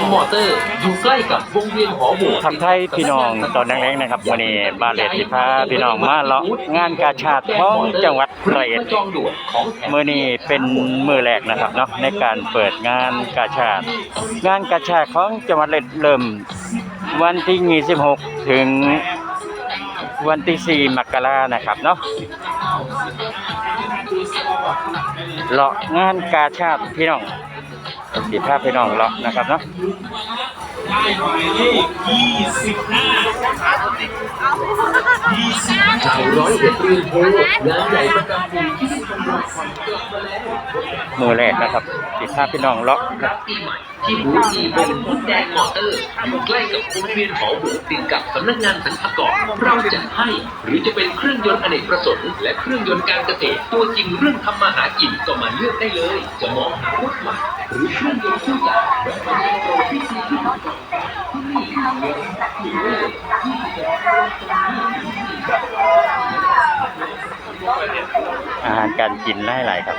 งมอเตอร์อยู่ใกล้กับวงเวียนหอโบสถ์ทักไทายพี่น้องตอนแรกๆนะครับวันนี้บาเลตสิพาพี่น้องมาเลาะงานกาชาติของจังหวัดร้อยเอ็ดจองด่วนของแถมมื้อนี้เป็นมื้อแรกนะครับเนาะในการเปิดงานกาชาติ งานกาชาติของจังหวัดร้อยเอ็ดเริ่ม วันที่ 26 ถึงวันที่ 4 มกรานะครับเนาะเลาะงานกาชาติพี่น้อง สิพาพี่น้องเลาะนะครับเนาะชาวร้อยเอ็ดเรียนโพงานใหญ่ประจำปี มือแรกนะครับสิพาพี่น้องเลาะรับปีใหม่ที่บูธอีเวนต์มุดแดงมอเตอร์อยู่ใกล้กับวงเวียนหอโบสถ์ติดกับสำนักงานสรรพากรเราจะให้หรือจะเป็นเครื่องยนต์อเนกประสงค์และเครื่องยนต์การเกษตรตัวจริงเรื่องทำมาหากินก็มาเลือกได้เลย จะมองหารถใหม่หรือเครื่องยนต์คู่ใหญ่แบบมาใช้โปรที่ดีที่สุดที่นี่เลือกที่นี่อาหารการกินหลายๆครับ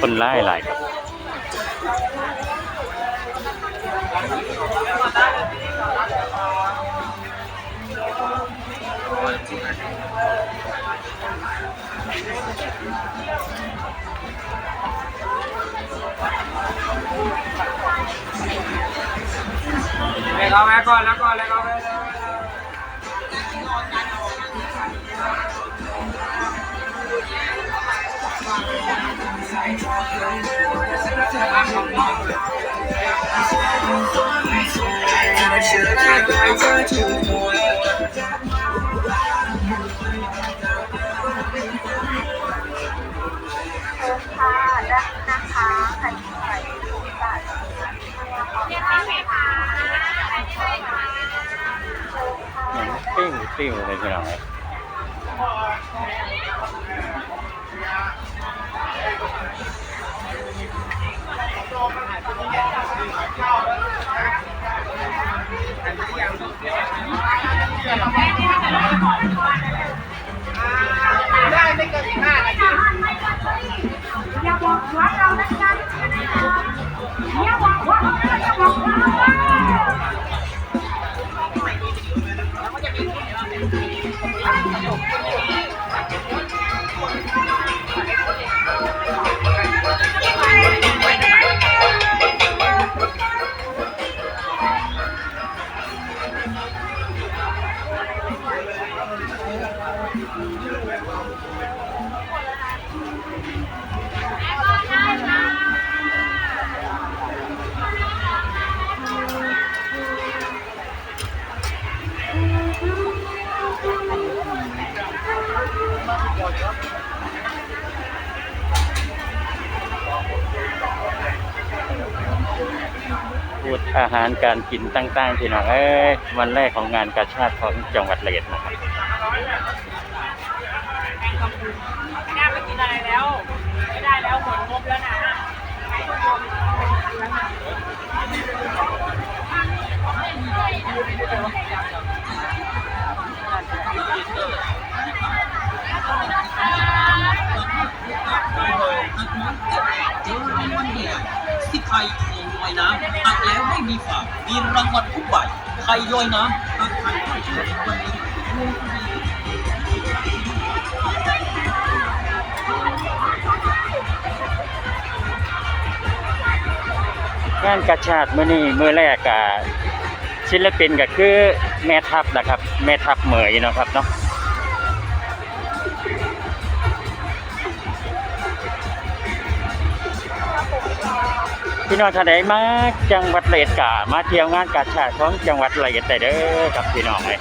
คนหลายหลายครับเลยเขาแม่ก่อนแล้วก่อนเลยรอแม่ บาทยังไม่ไหมคะไม่ไหมคะปิ้งปิ้งเลยพี่น้อง พูดอาหารการกินต่างๆพี่น้องเอ้ยวันแรกของงานกาชาติของจังหวัดระยองนะครับ ไม่ได้ไปกินอะไรแล้ว ไม่ได้แล้วหมดงบแล้วนะที่ไทยโคงลอยน้ำตักแล้วไม่มีฝากมีรางวัลทุกใบไทยลอยน้ำตักไทยต้องเชื่อวันนี้รวมคดี งานกระชาติมือนี่มือแรกกะศิลปินก็คือแม่ทัพนะครับ แม่ทัพเหมยนะครับเนาะพี่น้องท่านใดมาจังหวัดเลยกามาเที่ยวงานกระชาติของจังหวัดเลดแต่เด้อกับพี่น้องเลย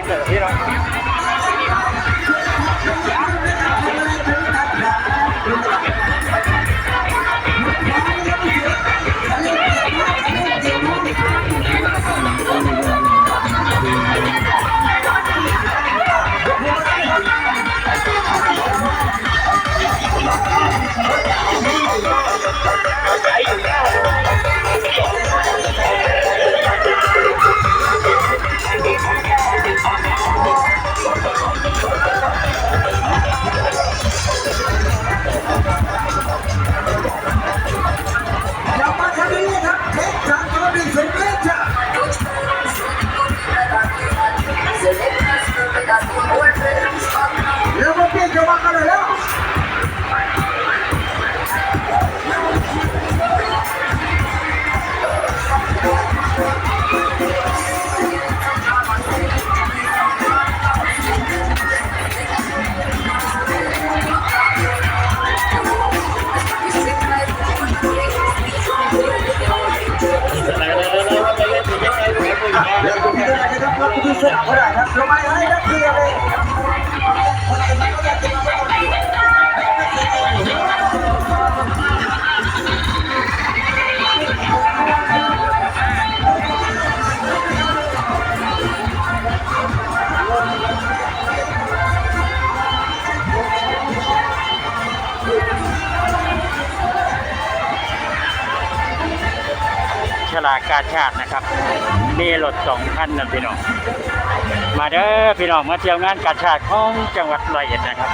างเด้อพี่น้อง วมาเปลี่ยนจังกันเลยแล้วเดี๋ยวผมจะได้นะครับรถที่เสร็จเท่าไหร่ครับลงมาให้นักเรียนเลย ลากกาชาตินะครับ มีรถสองคันนะพี่น้อง มาเด้อพี่น้องมาเที่ยวงานกาชาติของจังหวัดร้อยเอ็ดนะครับ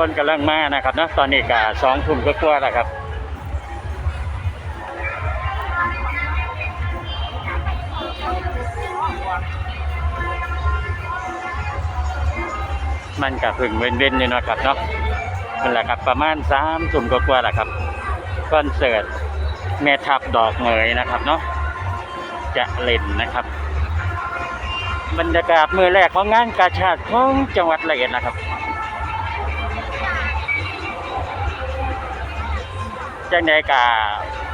คนกำลังมานะครับเนะตอนนี้ก็สองทุ่มก็กลัวแล้วครับมันกับพึ่งเว้นเว้นๆอยู่นะครับเนาะนั่นแหละครับประมาณสามทุ่มก็กลัวาๆแหละครับคอนเสิร์ตแม่ทับดอกเหมยนะครับเนาะจะเล่นนะครับ บรรยากาศมือแรกของงานกาชาติของจังหวัดระยเอ็ดนะครับ จังใดกา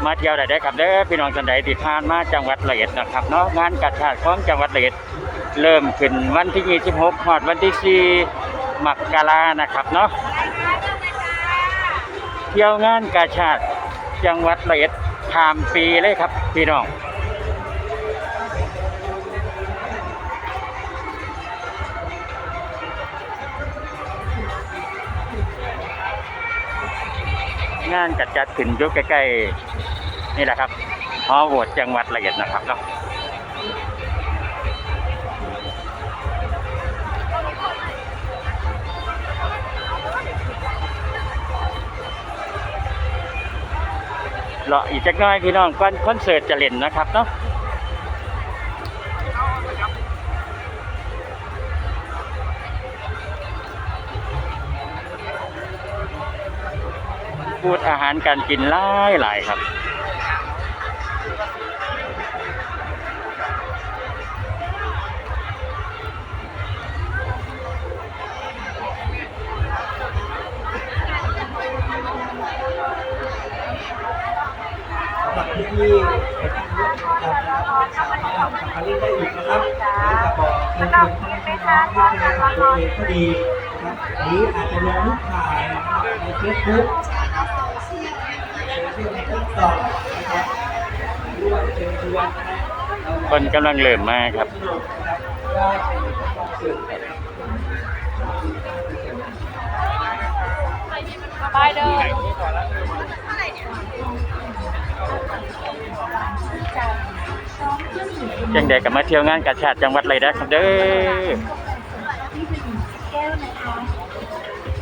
มาเที่ยวได้ได้ครับเด้อพี่น้องจังใดที่ผ่านมาจังหวัดละยเอ็ดนะครับเนาะงานกาชาติของจังหวัดละยเอ็ดเริ่มขึ้นวันที่ 26หอดวันที่4มกรานะครับเนาะเที่ยวงานกาชาติจังหวัดละยเอ็ดทามปีเลยครับพี่น้อง งานจัดจัดขึ้นอยุใกล้ๆนี่แหละครับฮอโหวตจังหวัดละเอียดนะครับเนาะรออีกจักน้อยพี่น้องก่อนคอนเสิร์ตจะเล่นนะครับเนาะ พูดอาหารการกินหลายหลายๆครับกับพิธีอันนี้ได้อีกนะครับแล้วก็บอกในกลุ่มที่เป็นตัวเองก็ดีนะครับหรืออาจจะลงรูปถ่ายนะครับในเฟซบุ๊กนะครับในติ๊ กต็อกนะครับหรือว่าเชิญชวนนะครับคนกำลังเริ่มมาครับสบายเด้อจังใดก็มาเที่ยวงานกาชาติจังหวัดเลยนะครับเด้อ